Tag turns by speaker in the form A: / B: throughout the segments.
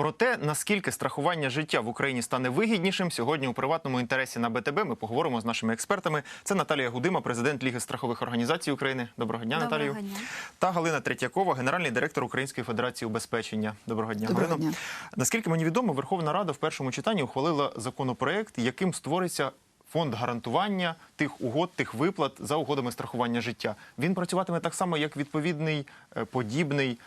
A: Про те, наскільки страхування життя в Україні стане вигіднішим, сьогодні у приватному інтересі на БТБ ми поговоримо з нашими експертами. Це Наталія Гудима, президент Ліги страхових організацій України. Доброго дня,
B: Доброго
A: Наталію.
B: дня.
A: Та Галина Третьякова, генеральний директор Української федерації убезпечення. Доброго дня,
C: Доброго
A: Галино.
C: дня.
A: Наскільки мені відомо, Верховна Рада в першому читанні ухвалила законопроект, яким створиться. Фонд гарантування тих угод, тих виплат за угодами страхування життя. Він працюватиме так само, як відповідний е, подібний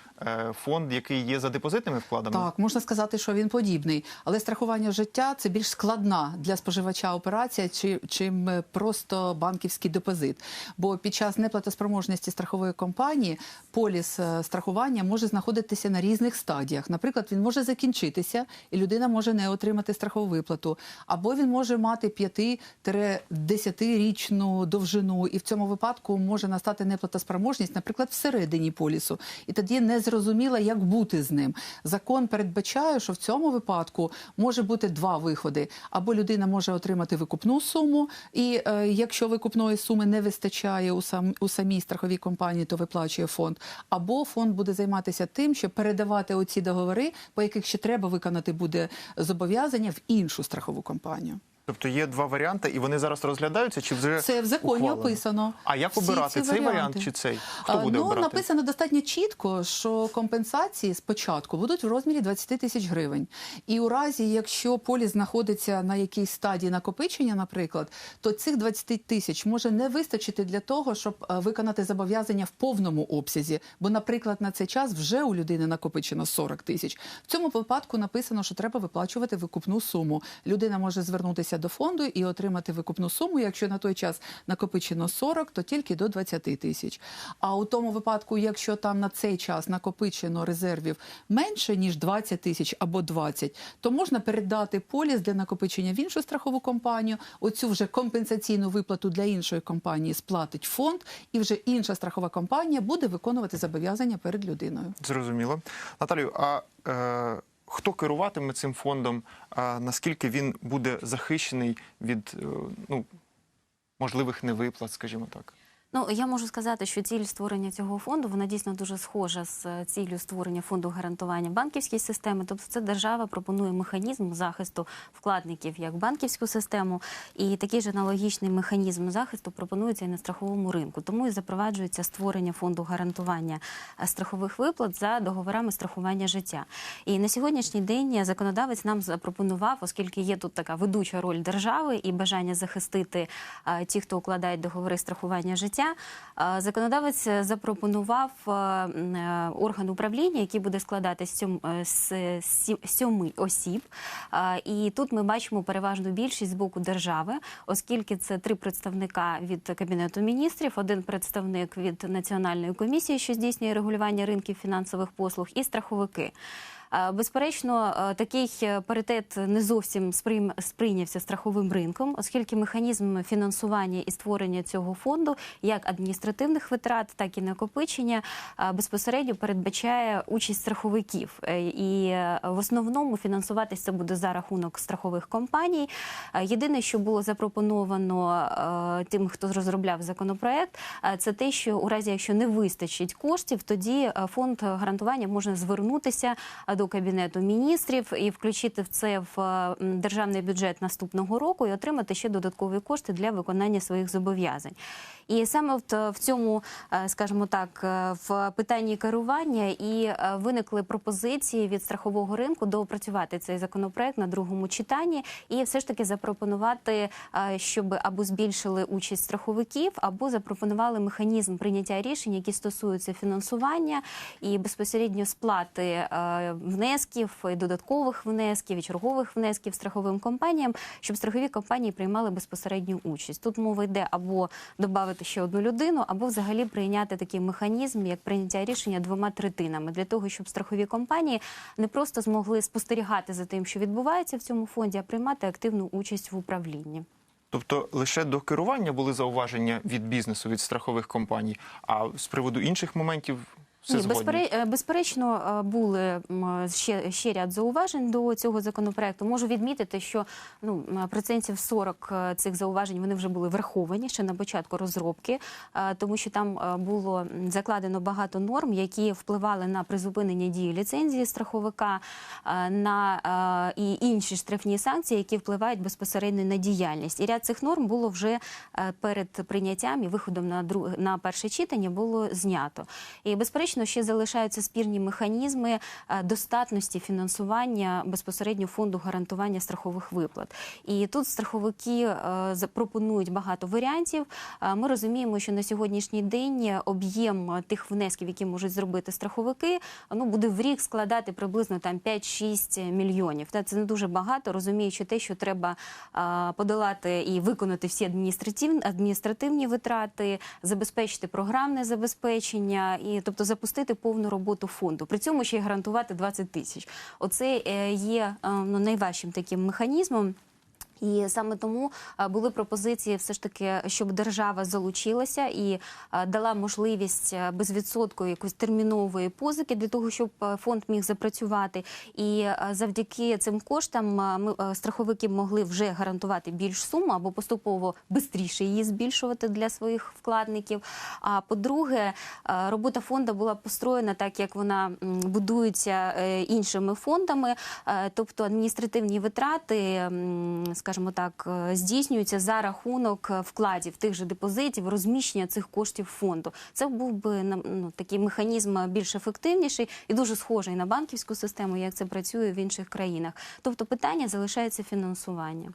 A: фонд, який є за депозитними вкладами.
C: Так, можна сказати, що він подібний, але страхування життя це більш складна для споживача операція, чи, чим е, просто банківський депозит. Бо під час неплатоспроможності страхової компанії поліс е, страхування може знаходитися на різних стадіях. Наприклад, він може закінчитися, і людина може не отримати страхову виплату, або він може мати 5-10-річну довжину, і в цьому випадку може настати неплатоспроможність, наприклад, всередині полісу. І тоді не зрозуміло, як бути з ним. Закон передбачає, що в цьому випадку може бути два виходи: або людина може отримати викупну суму, і е, якщо викупної суми не вистачає у сам у самій страховій компанії, то виплачує фонд. Або фонд буде займатися тим, щоб передавати оці договори, по яких ще треба виконати буде зобов'язання в іншу страхову компанію.
A: Тобто є два варіанти, і вони зараз розглядаються, чи вже
C: Це в законі
A: ухвалено?
C: описано.
A: А як обирати цей
C: варіанти.
A: варіант чи цей? Хто буде
C: ну,
A: обирати?
C: написано достатньо чітко, що компенсації спочатку будуть в розмірі 20 тисяч гривень. І у разі, якщо поліс знаходиться на якійсь стадії накопичення, наприклад, то цих 20 тисяч може не вистачити для того, щоб е, виконати зобов'язання в повному обсязі. Бо, наприклад, на цей час вже у людини накопичено 40 тисяч. В цьому випадку написано, що треба виплачувати викупну суму. Людина може звернутися до фонду і отримати викупну суму. Якщо на той час накопичено 40, то тільки до 20 тисяч. А у тому випадку, якщо там на цей час накопичено резервів менше ніж 20 тисяч або 20, то можна передати поліс для накопичення в іншу страхову компанію. Оцю вже компенсаційну виплату для іншої компанії сплатить фонд, і вже інша страхова компанія буде виконувати зобов'язання перед людиною.
A: Зрозуміло. Наталію, а е, хто керуватиме цим фондом? Наскільки він буде захищений від е, ну, можливих невиплат, скажімо так?
B: Ну я можу сказати, що ціль створення цього фонду вона дійсно дуже схожа з е, ціллю створення фонду гарантування банківської системи. Тобто, це держава пропонує механізм захисту вкладників як банківську систему, і такий ж аналогічний механізм захисту пропонується і на страховому ринку. Тому і запроваджується створення фонду гарантування е, страхових виплат за договорами страхування життя. І на сьогоднішній день законодавець нам запропонував, оскільки є тут така ведуча роль держави і бажання захистити е, ті, хто укладають договори страхування життя. Е, Законодавець запропонував е, е, орган управління, який буде складатися з сьоми осіб. І тут ми бачимо переважну більшість з боку держави, оскільки це три представника від кабінету міністрів, один представник від національної комісії, що здійснює регулювання ринків фінансових послуг, і страховики. Е, Безперечно, е, такий е, паритет не зовсім сприйнявся страховим ринком, оскільки механізм фінансування і створення цього фонду, як адміністративних витрат, так і накопичення, безпосередньо передбачає участь страховиків. І в основному фінансуватися буде за рахунок страхових компаній. Єдине, що було запропоновано тим, хто розробляв законопроект, це те, що у разі, якщо не вистачить коштів, тоді фонд гарантування може звернутися е, до кабінету міністрів і включити в це в е, державний бюджет наступного року і отримати ще додаткові кошти для виконання своїх зобов'язань. І саме е, в цьому, е, скажімо так, е, в питанні керування і виникли пропозиції від страхового ринку доопрацювати цей законопроект на другому читанні і все ж таки запропонувати, щоб або збільшили участь страховиків, або запропонували механізм прийняття рішень, які стосуються фінансування і безпосередньо сплати внесків, і додаткових внесків і чергових внесків страховим компаніям, щоб страхові компанії приймали безпосередню участь. Тут мова йде або додати ще одну людину, або взагалі прийняти такий механізм, як прийняття рішення двома третинами, для того, щоб страхові компанії не просто змогли спостерігати за тим, що відбувається в цьому фонді, а приймати активну участь в управлінні.
A: Тобто лише до керування були зауваження від бізнесу, від страхових компаній, а з приводу інших моментів Все
B: Ні,
A: згодні.
B: е, безперечно, е, були ще, ще ряд зауважень до цього законопроекту. Можу відмітити, що ну, процентів 40 е, цих зауважень вони вже були враховані ще на початку розробки, тому що там було закладено багато норм, які впливали на призупинення дії ліцензії страховика, на і інші штрафні санкції, які впливають безпосередньо на діяльність. І ряд цих норм було вже перед прийняттям і виходом на друге на перше читання було знято. І безперечно, ще залишаються спірні механізми е, достатності фінансування безпосередньо фонду гарантування страхових виплат. І тут страховики е, запропонують багато варіантів. Е, Ми розуміємо, що на сьогоднішній день об'єм тих внесків, які можуть зробити страховики, ну буде в рік складати приблизно там 5-6 мільйонів. Та це не дуже багато, розуміючи те, що треба подолати і виконати всі адміністративні адміністративні витрати, забезпечити програмне забезпечення і тобто запустити повну роботу фонду. При цьому ще й гарантувати 20 тисяч. Оце е, є е, ну, найважчим таким механізмом. І саме тому е, були пропозиції, все ж таки, щоб держава залучилася і е, дала можливість е, безвідсоткової якоїсь термінової позики для того, щоб фонд міг запрацювати. І завдяки цим коштам ми страховики могли вже гарантувати більш суму або поступово швидше її збільшувати для своїх вкладників. А по-друге, робота фонду була построєна так, як вона будується іншими фондами, тобто адміністративні витрати, скажімо так, е, здійснюються за рахунок е, вкладів тих же депозитів, розміщення цих коштів фонду. Це був би ну, такий механізм більш ефективніший і дуже схожий на банківську систему, як це працює в інших країнах. Тобто питання залишається фінансування.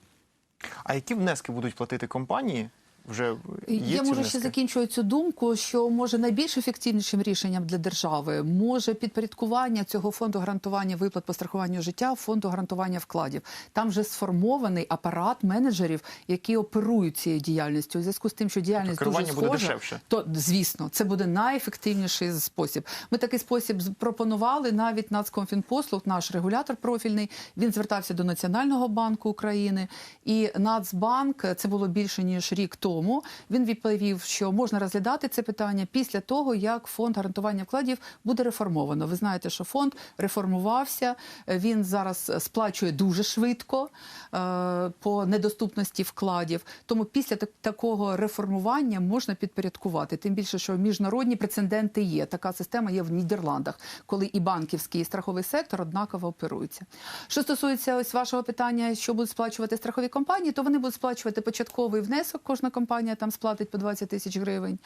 A: А які внески будуть платити компанії? Вже є
C: Я можу ще закінчую цю думку, що може найбільш ефективнішим рішенням для держави може підпорядкування цього фонду гарантування виплат по страхуванню життя, фонду гарантування вкладів. Там вже сформований апарат менеджерів, які оперують цією діяльністю. У зв'язку з тим, що діяльність
A: Тобто
C: дуже
A: керування буде дешевше.
C: то звісно, це буде найефективніший спосіб. Ми такий спосіб пропонували навіть Нацкомфінпослуг, наш регулятор профільний. Він звертався до Національного банку України і Нацбанк. Це було більше ніж рік тому. Він відповів, що можна розглядати це питання після того, як фонд гарантування вкладів буде реформовано. Ви знаєте, що фонд реформувався. Він зараз сплачує дуже швидко е, по недоступності вкладів. Тому після так- такого реформування можна підпорядкувати. Тим більше, що міжнародні прецеденти є. Така система є в Нідерландах, коли і банківський, і страховий сектор однаково оперуються. Що стосується ось вашого питання, що будуть сплачувати страхові компанії, то вони будуть сплачувати початковий внесок. Кожна компанія там сплатить по 20 тисяч гривень.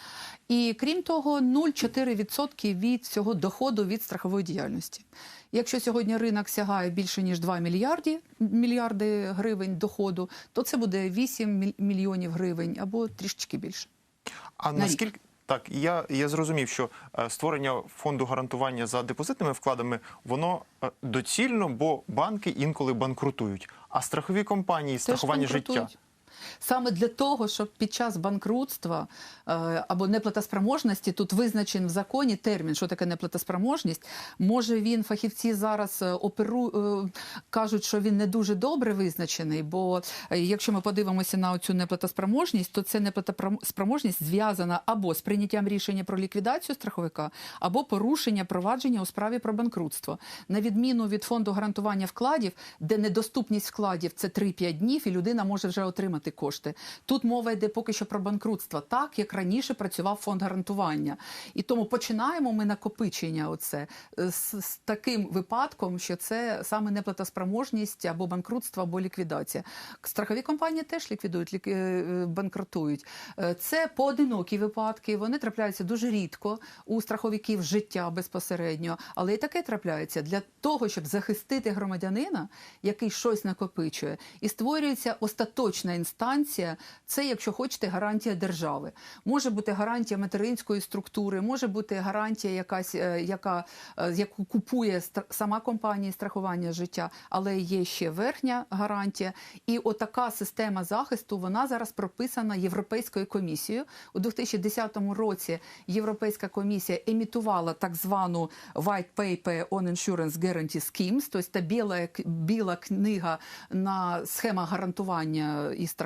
C: І крім того, 0,4% від всього доходу від страхової діяльності. Якщо сьогодні ринок сягає більше ніж 2 мільярди, мільярди гривень доходу, то це буде 8 міль- мільйонів гривень або трішечки більше.
A: А
C: на
A: наскільки так, я, я зрозумів, що е, створення фонду гарантування за депозитними вкладами воно е, доцільно, бо банки інколи банкрутують. А страхові компанії, страхування життя.
C: Саме для того, щоб під час банкрутства е, або неплатоспроможності тут визначен в законі термін, що таке неплатоспроможність. Може він фахівці зараз е, оперу е, кажуть, що він не дуже добре визначений. Бо якщо ми подивимося на цю неплатоспроможність, то це неплатоспроможність зв'язана або з прийняттям рішення про ліквідацію страховика, або порушення провадження у справі про банкрутство. На відміну від фонду гарантування вкладів, де недоступність вкладів це 3-5 днів, і людина може вже отримати кошти. Тут мова йде поки що про банкрутство, так як раніше працював фонд гарантування. І тому починаємо ми накопичення оце е, з, з таким випадком, що це саме неплатоспроможність або банкрутство, або ліквідація. Страхові компанії теж ліквідують, лік... е, банкрутують. Е, Це поодинокі випадки. Вони трапляються дуже рідко у страховиків життя безпосередньо, але і таке трапляється для того, щоб захистити громадянина, який щось накопичує, і створюється остаточна інстанція. Це, якщо хочете, гарантія держави. Може бути гарантія материнської структури, може бути гарантія, якась, е, яка е, яку купує сама компанія страхування життя, але є ще верхня гарантія. І отака система захисту вона зараз прописана Європейською комісією. У 2010 році Європейська комісія емітувала так звану White Paper on Insurance Guarantee Schemes, тобто біла, біла книга на схема гарантування і страхування.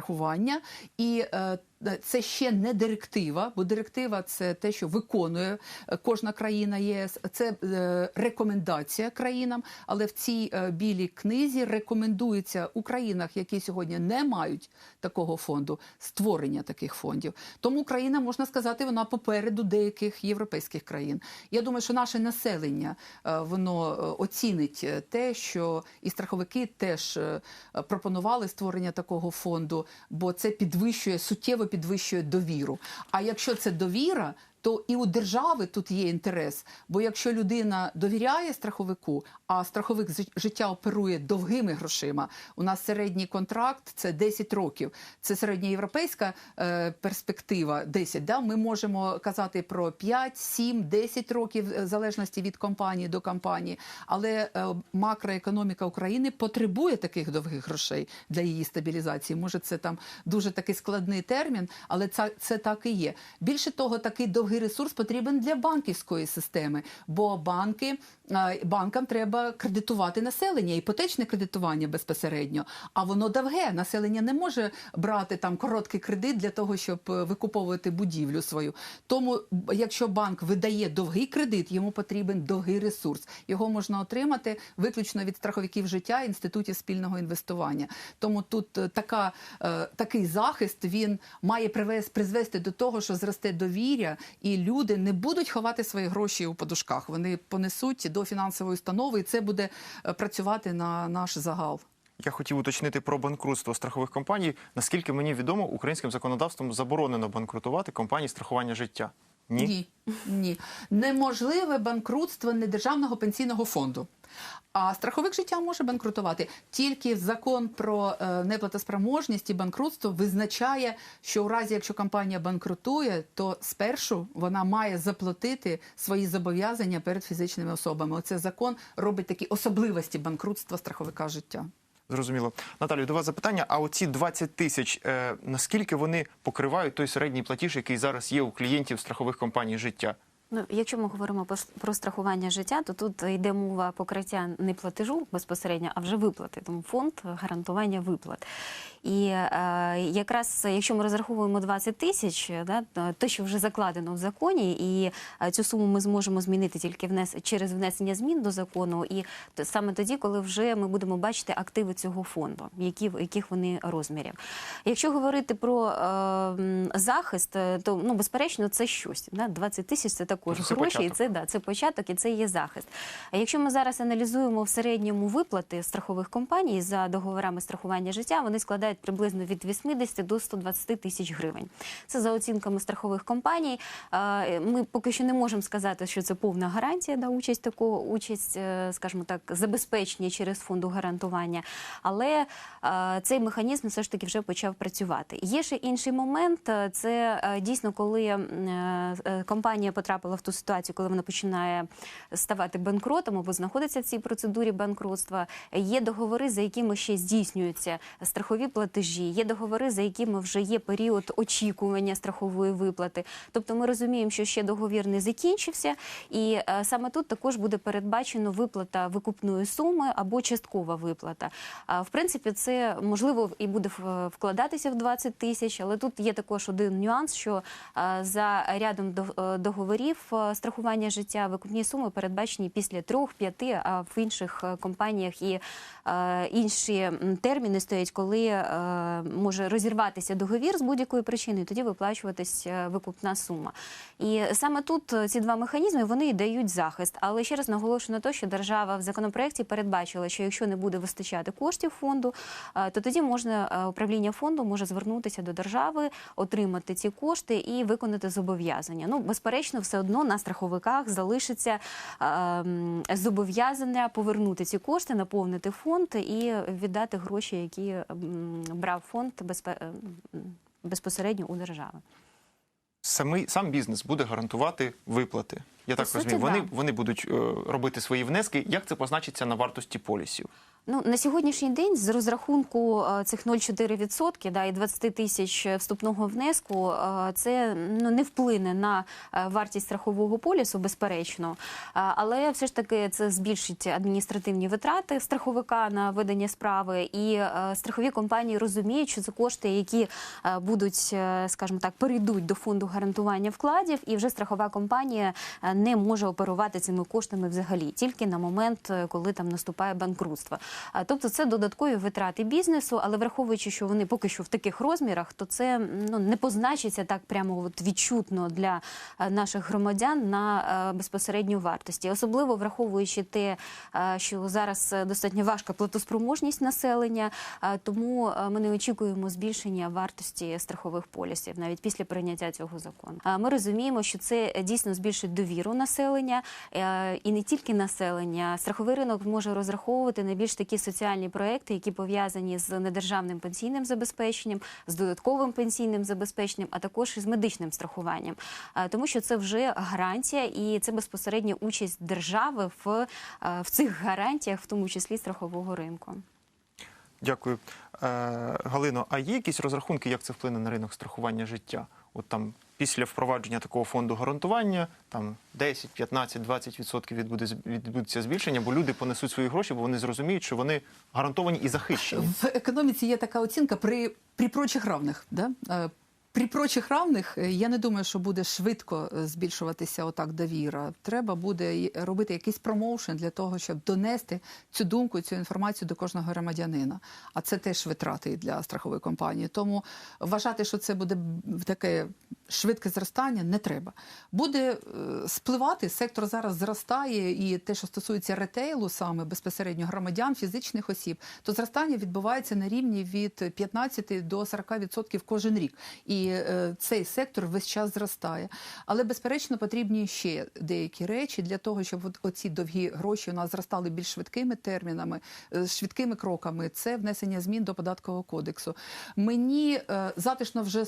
C: І е, е, це ще не директива, бо директива це те, що виконує е, кожна країна ЄС. Це е, рекомендація країнам, але в цій е, білій книзі рекомендується у країнах, які сьогодні не мають такого фонду, створення таких фондів. Тому Україна, можна сказати, вона попереду деяких європейських країн. Я думаю, що наше населення е, воно е, оцінить е, те, що і страховики теж е, пропонували створення такого фонду, бо це підвищує суттєво підвищує довіру. А якщо це довіра, то і у держави тут є інтерес. Бо якщо людина довіряє страховику, а страховик життя оперує довгими грошима, у нас середній контракт це 10 років. Це середньоєвропейська е, перспектива 10. Да? Ми можемо казати про 5, 7, 10 років, е, в залежності від компанії до компанії. Але е, макроекономіка України потребує таких довгих грошей для її стабілізації. Може, це там дуже такий складний термін, але це, це так і є. Більше того, такий довгий ресурс потрібен для банківської системи, бо банки банкам треба кредитувати населення, іпотечне кредитування безпосередньо. А воно довге. Населення не може брати там короткий кредит для того, щоб е, викуповувати будівлю свою. Тому, якщо банк видає довгий кредит, йому потрібен довгий ресурс. Його можна отримати виключно від страховиків життя інститутів спільного інвестування. Тому тут е, така, е, такий захист він має призвести до того, що зросте довір'я, і люди не будуть ховати свої гроші у подушках. Вони понесуть до фінансової установи, і це буде е, працювати на наш загал.
A: Я хотів уточнити про банкрутство страхових компаній. Наскільки мені відомо, українським законодавством заборонено банкрутувати компанії страхування життя. Ні?
C: Ні, ні. Неможливе банкрутство недержавного пенсійного фонду. А страховик життя може банкрутувати. Тільки закон про е, неплатоспроможність і банкрутство визначає, що у разі, якщо компанія банкрутує, то спершу вона має заплатити свої зобов'язання перед фізичними особами. Оце закон робить такі особливості банкрутства страховика життя.
A: Зрозуміло. Наталю, до вас запитання. А оці 20 тисяч, е, наскільки вони покривають той середній платіж, який зараз є у клієнтів страхових компаній життя?
B: Ну, якщо ми говоримо про, страхування життя, то тут йде мова покриття не платежу безпосередньо, а вже виплати. Тому фонд гарантування виплат. І е, якраз якщо ми розраховуємо 20 тисяч, да, то- те, що вже закладено в законі, і е, цю суму ми зможемо змінити тільки внес, через внесення змін до закону, і саме тоді, коли вже ми будемо бачити активи цього фонду, які яких вони розмірів. Якщо говорити про е, захист, е, то ну безперечно це щось. Да? 20 тисяч це також
A: це
B: гроші, і це да, це початок і це є захист. А якщо ми зараз аналізуємо в середньому виплати страхових компаній за договорами страхування життя, вони складають приблизно від 80 до 120 тисяч гривень. Це за оцінками страхових компаній. Е, Ми поки що не можемо сказати, що це повна гарантія да, участь такого, участь, е, скажімо так, забезпечення через фонду гарантування. Але е, цей механізм все ж таки вже почав працювати. Є ще інший момент. Це дійсно, коли компанія потрапила в ту ситуацію, коли вона починає ставати банкротом або знаходиться в цій процедурі банкротства. Є договори, за якими ще здійснюються страхові платежі, є договори, за якими вже є період очікування страхової виплати. Тобто ми розуміємо, що ще договір не закінчився, і е, саме тут також буде передбачено виплата викупної суми або часткова виплата. В принципі, це можливо і буде вкладатися в 20 тисяч, але тут є також один нюанс, що е, за рядом до- е, договорів страхування життя викупні суми передбачені після трьох-п'яти, а в інших компаніях і інші терміни стоять, коли може розірватися договір з будь-якої причини, тоді виплачуватись е, викупна сума. І саме тут е, ці два механізми вони і дають захист. Але ще раз наголошую на те, що держава в законопроекті передбачила, що якщо не буде вистачати коштів фонду, е, то тоді можна е, управління фонду може звернутися до держави, отримати ці кошти і виконати зобов'язання. Ну безперечно, все одно на страховиках залишиться е, зобов'язання повернути ці кошти, наповнити фонд і віддати гроші, які брав фонд е, безпосередньо у держави.
A: Самий сам бізнес буде гарантувати виплати. Я так
B: суті,
A: розумію. Вони,
B: да.
A: вони будуть е, робити свої внески. Як це позначиться на вартості полісів?
B: Ну на сьогоднішній день з розрахунку е, цих 0,4% да, і 20 тисяч вступного внеску е, це ну не вплине на е, вартість страхового полісу, безперечно. Але все ж таки це збільшить адміністративні витрати страховика на ведення справи, і страхові компанії розуміють, що це кошти, які будуть, скажімо так, перейдуть до фонду гарантування вкладів, і вже страхова компанія не може оперувати цими коштами взагалі, тільки на момент, коли там наступає банкрутство. Тобто це додаткові витрати бізнесу, але враховуючи, що вони поки що в таких розмірах, то це ну не позначиться так прямо от відчутно для е, наших громадян на е, безпосередню вартості, особливо враховуючи те, е, що зараз достатньо важка платоспроможність населення, тому ми не очікуємо збільшення вартості страхових полісів навіть після прийняття цього закону. Ми розуміємо, що це дійсно збільшить довіру населення і не тільки населення. Страховий ринок може розраховувати на більш такі соціальні проекти, які пов'язані з недержавним пенсійним забезпеченням, з додатковим пенсійним забезпеченням, а також із медичним страхуванням, Е, тому що це вже гарантія, і це безпосередня участь держави в, е, в цих гарантіях, в тому числі страхового ринку.
A: Дякую. Е, Галино, а є якісь розрахунки, як це вплине на ринок страхування життя? От там після впровадження такого фонду гарантування там 10, 15, 20 відсотків відбуде відбудеться збільшення, бо люди понесуть свої гроші, бо вони зрозуміють, що вони гарантовані і захищені.
C: В економіці є така оцінка при, при прочих равних. Да? При прочих равних е, я не думаю, що буде швидко е, збільшуватися отак довіра. Треба буде робити якийсь промоушен для того, щоб донести цю думку, цю інформацію до кожного громадянина. А це теж витрати для страхової компанії. Тому вважати, що це буде таке швидке зростання, не треба. Буде е, спливати, сектор зараз зростає, і те, що стосується ретейлу, саме безпосередньо громадян, фізичних осіб, то зростання відбувається на рівні від 15 до 40% кожен рік. І е, цей сектор весь час зростає. Але безперечно потрібні ще деякі речі для того, щоб оці довгі гроші у нас зростали більш швидкими термінами, е, швидкими кроками. Це внесення змін до податкового кодексу. Мені е, затишно вже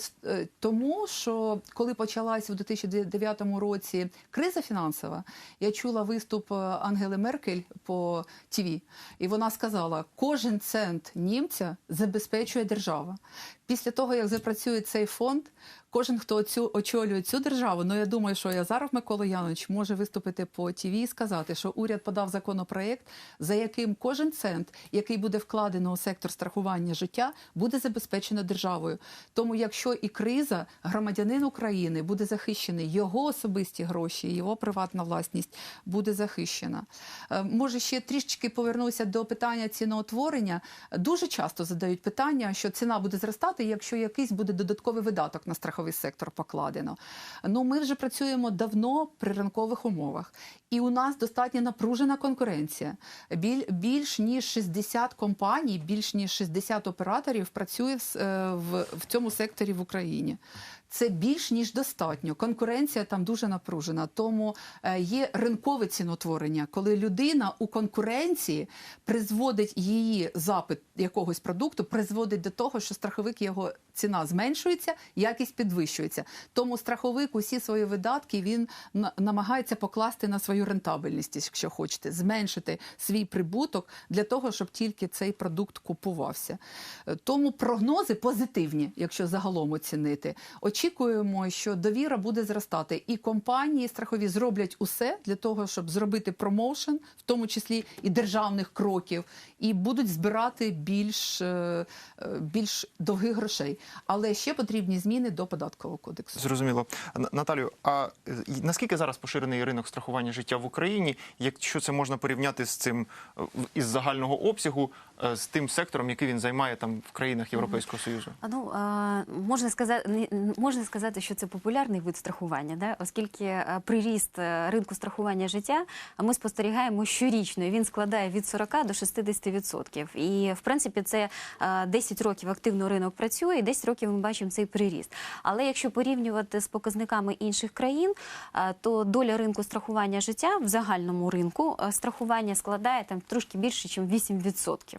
C: тому, що коли почалась у 2009 році криза фінансова, я чула виступ Ангели Меркель по ТВ, і вона сказала: кожен цент німця забезпечує держава. Після того, як запрацює цей фонд, кожен, хто цю очолює цю державу, ну я думаю, що Язаров Микола Янович може виступити по ТВ і сказати, що уряд подав законопроект, за яким кожен цент, який буде вкладено у сектор страхування життя, буде забезпечено державою. Тому, якщо і криза, громадянин України буде захищений, його особисті гроші, його приватна власність буде захищена. Е, Може, ще трішечки повернуся до питання ціноутворення. Дуже часто задають питання, що ціна буде зростати, якщо якийсь буде додатковий видаток на страховий сектор покладено. Ну, ми вже працюємо давно при ранкових умовах, і у нас достатньо напружена конкуренція. Біль, більш ніж 60 компаній, більш ніж 60 операторів працює в, е, в, в цьому секторі в Україні. Це більш ніж достатньо. Конкуренція там дуже напружена. Тому е, є ринкове ціноутворення, коли людина у конкуренції призводить її запит якогось продукту, призводить до того, що страховик його ціна зменшується, якість підвищується. Тому страховик усі свої видатки він намагається покласти на свою рентабельність, якщо хочете, зменшити свій прибуток для того, щоб тільки цей продукт купувався. Е, Тому прогнози позитивні, якщо загалом оцінити. Очікуємо, що довіра буде зростати, і компанії страхові зроблять усе для того, щоб зробити промоушен, в тому числі і державних кроків, і будуть збирати більш, е, е, більш довгих грошей. Але ще потрібні зміни до податкового кодексу.
A: Зрозуміло. Наталю, а наскільки зараз поширений ринок страхування життя в Україні? Якщо це можна порівняти з цим е, із загального обсягу, з тим сектором, який він займає там в країнах Європейського Союзу?
B: А, Ну можна сказати, можна сказати, що це популярний вид страхування, да? оскільки приріст е, ринку страхування життя ми спостерігаємо щорічно. і Він складає від 40 до 60 відсотків. І в принципі це а, 10 років активно ринок працює, і 10 років ми бачимо цей приріст. Але якщо порівнювати з показниками інших країн, то доля ринку страхування життя в загальному ринку страхування складає там трошки більше, ніж 8%.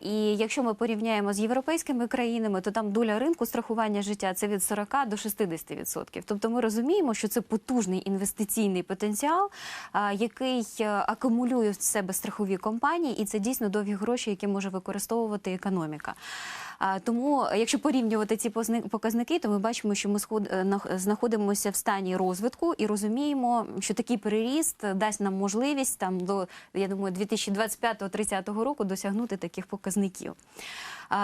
B: І якщо ми порівняємо з європейськими країнами, то там доля ринку страхування життя це від 40 до 60%. Тобто ми розуміємо, що це потужний інвестиційний потенціал, який е, акумулює в себе страхові компанії, і це дійсно довгі гроші, які може використовувати економіка. Тому, якщо порівнювати ці показники, то ми бачимо, що ми е, знаходимося в стані розвитку і розуміємо, що такий переріст дасть нам можливість там до я думаю, 2025-30 року досягнути таких показників.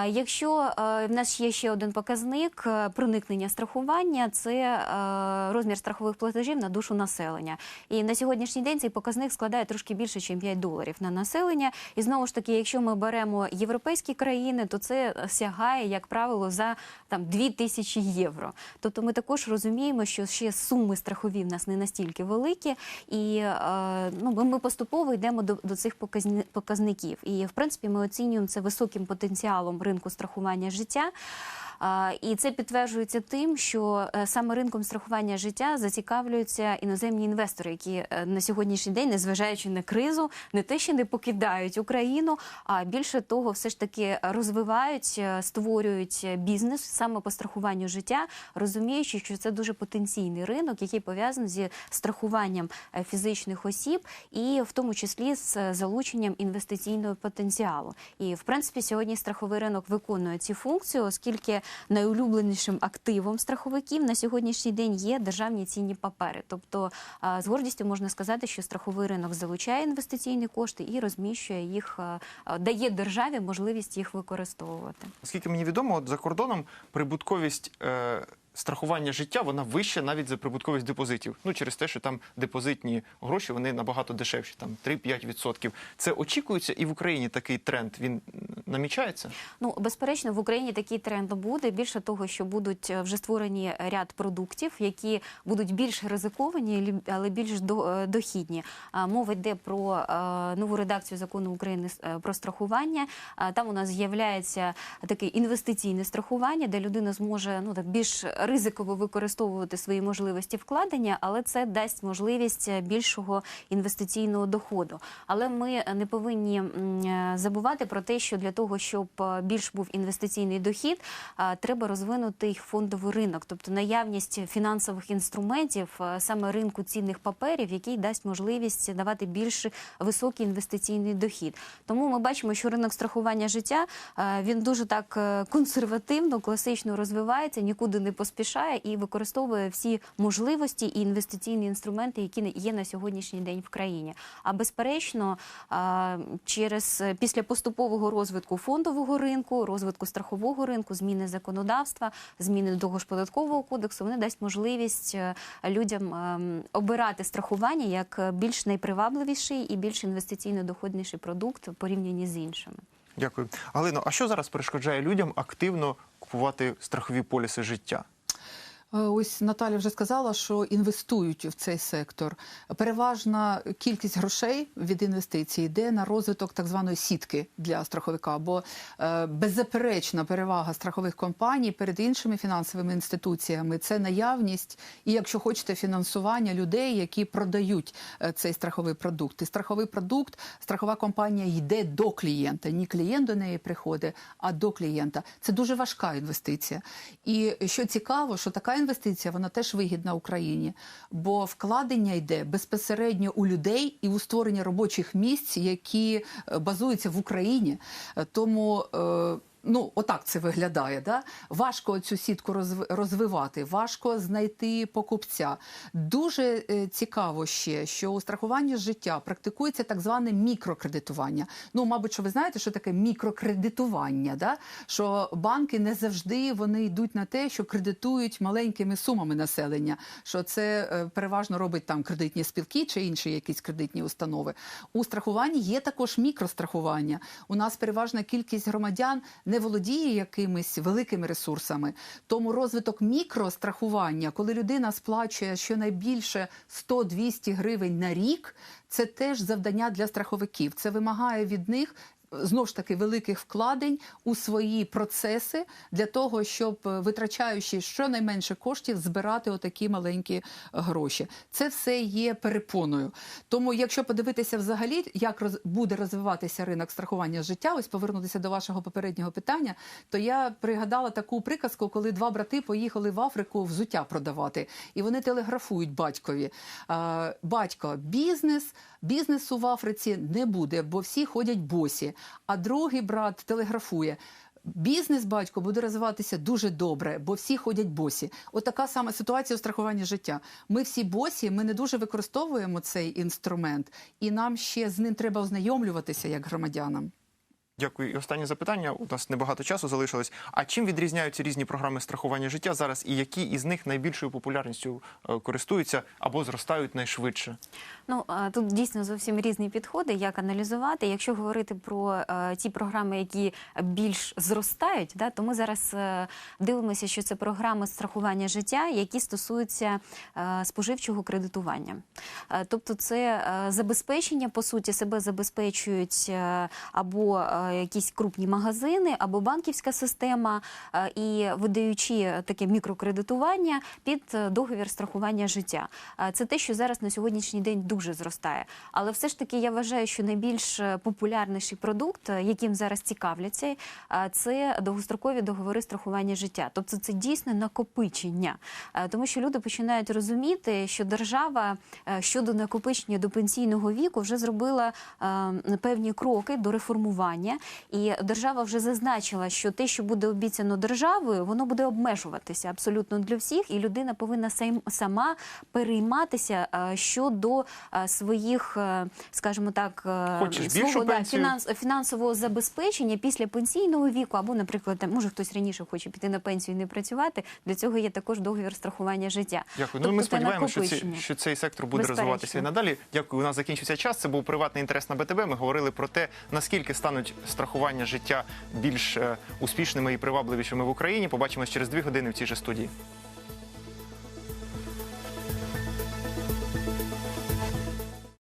B: Якщо е, в нас є ще один показник е, проникнення страхування, це е, розмір страхових платежів на душу населення. І на сьогоднішній день цей показник складає трошки більше, ніж 5 доларів на населення. І знову ж таки, якщо ми беремо європейські країни, то це сягає, як правило, за там 2 тисячі євро. Тобто ми також розуміємо, що ще суми страхові в нас не настільки великі, і ну, ми поступово йдемо до, до цих показників. І в принципі ми оцінюємо це високим потенціалом ринку страхування життя. І це підтверджується тим, що е, саме ринком страхування життя зацікавлюються іноземні інвестори, які е, на сьогоднішній день, незважаючи на кризу, не те, що не покидають Україну, а більше того, все ж таки розвивають, е, створюють бізнес саме по страхуванню життя, розуміючи, що це дуже потенційний ринок, який пов'язаний зі страхуванням фізичних осіб, і в тому числі з залученням інвестиційного потенціалу. І в принципі, сьогодні страховий ринок виконує ці функції, оскільки найулюбленішим активом страховиків на сьогоднішній день є державні цінні папери. Тобто з гордістю можна сказати, що страховий ринок залучає інвестиційні кошти і розміщує їх, дає державі можливість їх використовувати.
A: Оскільки мені відомо, от за кордоном прибутковість е, страхування життя вона вища навіть за прибутковість депозитів. Ну через те, що там депозитні гроші вони набагато дешевші, там 3-5%. Це очікується і в Україні такий тренд. Він намічається.
B: Ну, безперечно, в Україні такий тренд буде. Більше того, що будуть е, вже створені ряд продуктів, які будуть більш ризиковані, але більш е, дохідні. Мова йде про е, нову редакцію закону України про страхування. Там у нас з'являється таке інвестиційне страхування, де людина зможе ну так більш ризиково використовувати свої можливості вкладення, але це дасть можливість е, більшого інвестиційного доходу. Але ми не повинні е, забувати про те, що для того, щоб е, більш був інвестиційний дохід, треба розвинути фондовий ринок, тобто наявність фінансових інструментів, саме ринку цінних паперів, який дасть можливість давати більш високий інвестиційний дохід. Тому ми бачимо, що ринок страхування життя він дуже так консервативно, класично розвивається, нікуди не поспішає і використовує всі можливості і інвестиційні інструменти, які є на сьогоднішній день в країні. А безперечно, через е, після поступового розвитку фондового ринку, розвитку страхового ринку, зміни законодавства, зміни до того ж податкового кодексу, вони дасть можливість е, людям ем, обирати страхування як е, більш найпривабливіший і більш інвестиційно доходніший продукт в порівнянні з іншими.
A: Дякую. Галино, а що зараз перешкоджає людям активно купувати страхові поліси життя?
C: Е, Ось Наталя вже сказала, що інвестують в цей сектор. Переважна кількість грошей від інвестицій йде на розвиток так званої сітки для страховика. Бо е, беззаперечна перевага страхових компаній перед іншими фінансовими інституціями це наявність і, якщо хочете, фінансування людей, які продають е, цей страховий продукт. І страховий продукт, страхова компанія йде до клієнта. Ні клієнт до неї приходить, а до клієнта. Це дуже важка інвестиція. І що цікаво, що така інвестиція вона теж вигідна Україні, бо вкладення йде безпосередньо у людей і у створення робочих місць, які е, базуються в Україні. Е, Тому е, Ну, отак це виглядає. Да? Важко цю сітку розв- розвивати, важко знайти покупця. Дуже е, цікаво ще, що у страхуванні життя практикується так зване мікрокредитування. Ну, мабуть, що ви знаєте, що таке мікрокредитування, да? що банки не завжди вони йдуть на те, що кредитують маленькими сумами населення. Що це е, переважно робить там кредитні спілки чи інші якісь кредитні установи. У страхуванні є також мікрострахування. У нас переважна кількість громадян не володіє якимись великими ресурсами. Тому розвиток мікрострахування, коли людина сплачує щонайбільше 100-200 гривень на рік, це теж завдання для страховиків. Це вимагає від них знов ж таки великих вкладень у свої процеси для того, щоб е, витрачаючи щонайменше коштів, збирати отакі маленькі е, гроші. Це все є перепоною. Тому, якщо подивитися взагалі, як роз, буде розвиватися ринок страхування життя, ось повернутися до вашого попереднього питання, то я пригадала таку приказку, коли два брати поїхали в Африку взуття продавати, і вони телеграфують батькові. Батько, бізнес, бізнесу в Африці не буде, бо всі ходять босі. А другий брат телеграфує. Бізнес батько буде розвиватися дуже добре, бо всі ходять босі. От така сама ситуація у страхуванні життя. Ми всі босі, ми не дуже використовуємо цей інструмент, і нам ще з ним треба ознайомлюватися як громадянам.
A: Дякую. І останнє запитання. У нас небагато часу залишилось. А чим відрізняються різні програми страхування життя зараз, і які із них найбільшою популярністю е, користуються або зростають найшвидше?
B: Ну тут дійсно зовсім різні підходи, як аналізувати. Якщо говорити про е, ті програми, які більш зростають, да, то ми зараз е, дивимося, що це програми страхування життя, які стосуються споживчого кредитування. Тобто, це забезпечення, по суті, себе забезпечують або якісь крупні магазини, або банківська система, е, і видаючи таке мікрокредитування під е, договір страхування життя. Е, Це те, що зараз на сьогоднішній день дуже зростає. Але все ж таки я вважаю, що найбільш популярніший продукт, яким зараз цікавляться, це довгострокові договори страхування життя. Тобто це дійсно накопичення, тому що люди починають розуміти, що держава щодо накопичення до пенсійного віку вже зробила е, певні кроки до реформування, і держава вже зазначила, що те, що буде обіцяно державою, воно буде обмежуватися абсолютно для всіх, і людина повинна сам- сама перейматися е, щодо е, своїх, е, скажімо так,
A: Хочеш більшу
B: свого да,
A: пенсію?
B: фінанс, фінансового забезпечення після пенсійного віку, або, наприклад, там, може хтось раніше хоче піти на пенсію і не працювати. Для цього є також договір страхування життя.
A: Дякую.
B: Тобто
A: ну ми сподіваємося, що, ці, що цей сектор буде
B: Безперечно.
A: розвиватися і надалі. Дякую. У нас закінчився час. Це був приватний інтерес на БТБ. Ми говорили про те, наскільки стануть страхування життя більш е, успішними і привабливішими в Україні. Побачимось через дві години в цій же студії.